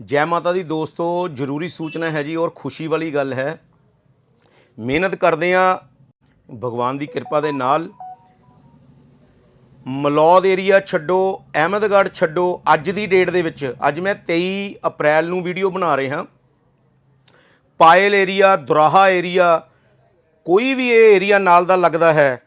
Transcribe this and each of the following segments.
ਜੈ ਮਾਤਾ ਦੀ ਦੋਸਤੋ, ਜ਼ਰੂਰੀ ਸੂਚਨਾ ਹੈ ਜੀ, ਔਰ ਖੁਸ਼ੀ ਵਾਲੀ ਗੱਲ ਹੈ, ਮਿਹਨਤ ਕਰਦੇ ਆ ਭਗਵਾਨ ਦੀ ਕਿਰਪਾ ਦੇ ਨਾਲ। ਮਲੌਦ ਏਰੀਆ ਛੱਡੋ, ਅਹਿਮਦਗੜ੍ਹ ਛੱਡੋ, ਅੱਜ ਦੀ ਡੇਟ ਦੇ ਵਿੱਚ। ਅੱਜ ਮੈਂ 23 ਅਪ੍ਰੈਲ ਨੂੰ ਵੀਡੀਓ ਬਣਾ ਰਿਹਾ। ਪਾਇਲ ਏਰੀਆ ਦੁਰਾਹਾ ਏਰੀਆ ਕੋਈ ਵੀ ਇਹ ਏਰੀਆ ਨਾਲ ਦਾ ਲੱਗਦਾ ਹੈ,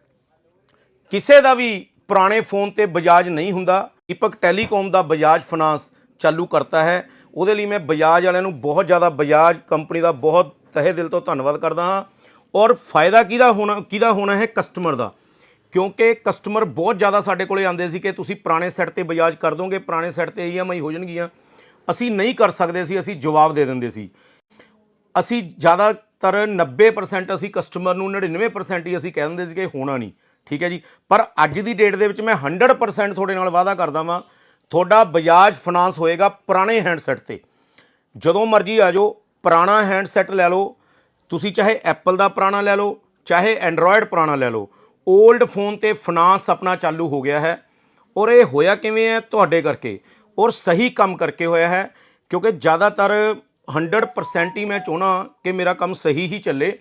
ਕਿਸੇ ਦਾ ਵੀ ਪੁਰਾਣੇ ਫੋਨ ਤੇ ਬਜਾਜ ਨਹੀਂ ਹੁੰਦਾ। ਦੀਪਕ ਟੈਲੀਕਾਮ ਦਾ ਬਜਾਜ ਫਾਈਨਾਂਸ ਚਾਲੂ ਕਰਤਾ ਹੈ। ਉਹਦੇ ਲਈ ਮੈਂ ਬਜਾਜ ਵਾਲਿਆਂ ਨੂੰ ਬਹੁਤ ਜ਼ਿਆਦਾ ਬਜਾਜ ਕੰਪਨੀ ਦਾ ਬਹੁਤ ਤਹਿ ਦਿਲ ਤੋਂ ਧੰਨਵਾਦ ਕਰਦਾ ਹਾਂ। ਔਰ ਫਾਇਦਾ ਕਿਹਦਾ ਹੋਣਾ ਕਿਹਦਾ ਹੋਣਾ ਹੈ ਕਸਟਮਰ ਦਾ? ਕਿਉਂਕਿ ਕਸਟਮਰ ਬਹੁਤ ਜ਼ਿਆਦਾ ਸਾਡੇ ਕੋਲੇ ਆਉਂਦੇ ਸੀ ਕਿ ਤੁਸੀਂ ਪੁਰਾਣੇ ਸੈੱਟ ਤੇ ਬਜਾਜ ਕਰ ਦੋਗੇ, ਪੁਰਾਣੇ ਸੈੱਟ ਤੇ ਈਐਮਆਈ ਹੋ ਜਾਣਗੀਆਂ। ਅਸੀਂ ਨਹੀਂ ਕਰ ਸਕਦੇ ਸੀ, ਅਸੀਂ ਜਵਾਬ ਦੇ ਦਿੰਦੇ ਸੀ। ਅਸੀਂ ਜ਼ਿਆਦਾਤਰ 90% ਅਸੀਂ ਕਸਟਮਰ ਨੂੰ 99% ਹੀ ਅਸੀਂ ਕਹਿ ਦਿੰਦੇ ਸੀ ਕਿ ਹੋਣਾ ਨਹੀਂ। ਠੀਕ ਹੈ ਜੀ? ਪਰ ਅੱਜ ਦੀ ਡੇਟ ਦੇ ਵਿੱਚ ਮੈਂ 100% ਤੁਹਾਡੇ ਨਾਲ ਵਾਅਦਾ ਕਰਦਾ ਵਾਂ ਤੁਹਾਡਾ ਬਜਾਜ ਫਾਈਨਾਂਸ ਹੋਏਗਾ ਪੁਰਾਣੇ ਹੈਂਡਸੈਟ ਤੇ। ਜਦੋਂ ਮਰਜ਼ੀ ਆ ਜਾਓ, ਪੁਰਾਣਾ ਹੈਂਡਸੈਟ ਲੈ ਲਓ। ਤੁਸੀਂ ਚਾਹੇ ਐਪਲ ਦਾ ਪੁਰਾਣਾ ਲੈ ਲਓ, ਚਾਹੇ ਐਂਡਰੋਇਡ ਪੁਰਾਣਾ ਲੈ ਲਓ। 올ਡ ਫੋਨ ਤੇ ਫਾਈਨਾਂਸ ਆਪਣਾ ਚਾਲੂ ਹੋ ਗਿਆ ਹੈ। ਔਰ ਇਹ ਹੋਇਆ ਕਿਵੇਂ ਹੈ ਤੁਹਾਡੇ ਕਰਕੇ? ਔਰ ਸਹੀ ਕੰਮ ਕਰਕੇ ਹੋਇਆ ਹੈ, ਕਿਉਂਕਿ ਜ਼ਿਆਦਾਤਰ 100% ਹੀ ਮੈਂ ਚਾਹਣਾ ਕਿ ਮੇਰਾ ਕੰਮ ਸਹੀ ਹੀ ਚੱਲੇ।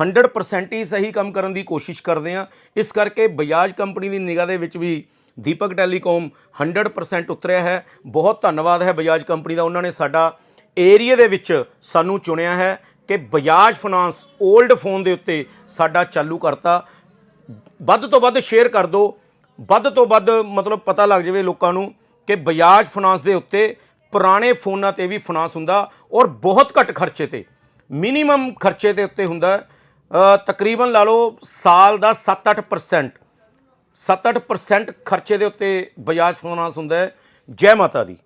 100% ਹੀ ਸਹੀ ਕੰਮ ਕਰਨ ਦੀ ਕੋਸ਼ਿਸ਼ ਕਰਦੇ ਆ ਇਸ ਕਰਕੇ ਬਜਾਜ ਕੰਪਨੀ ਦੀ ਨਿਗਾਹ ਦੇ ਵਿੱਚ ਵੀ ਦੀਪਕ ਟੈਲੀਕਾਮ 100% ਉਤਰਿਆ ਹੈ। ਬਹੁਤ ਧੰਨਵਾਦ ਹੈ ਬਜਾਜ ਕੰਪਨੀ ਦਾ। ਉਹਨਾਂ ਨੇ ਸਾਡਾ ਏਰੀਆ ਦੇ ਵਿੱਚ ਸਾਨੂੰ ਚੁਣਿਆ ਹੈ ਕਿ ਬਜਾਜ ਫਾਈਨਾਂਸ 올ਡ ਫੋਨ ਦੇ ਉੱਤੇ ਸਾਡਾ ਚਾਲੂ ਕਰਤਾ। ਵੱਧ ਤੋਂ ਵੱਧ ਸ਼ੇਅਰ ਕਰ ਦਿਓ। ਵੱਧ ਤੋਂ ਵੱਧ ਮਤਲਬ ਪਤਾ ਲੱਗ ਜਾਵੇ ਲੋਕਾਂ ਨੂੰ ਕਿ ਬਜਾਜ ਫਾਈਨਾਂਸ ਦੇ ਉੱਤੇ ਪੁਰਾਣੇ ਫੋਨਾਂ ਤੇ ਵੀ ਫਾਈਨਾਂਸ ਹੁੰਦਾ ਔਰ ਬਹੁਤ ਘੱਟ ਖਰਚੇ ਤੇ। ਮਿਨੀਮਮ ਖਰਚੇ ਦੇ ਉੱਤੇ ਹੁੰਦਾ। ਤਕਰੀਬਨ ਲਾ ਲਓ ਸਾਲ ਦਾ 7-8% 7-8% ਖਰਚੇ ਦੇ ਉੱਤੇ ਬਜਾਜ ਫਾਈਨਾਂਸ ਹੁੰਦਾ ਹੈ। ਜੈ ਮਾਤਾ ਦੀ।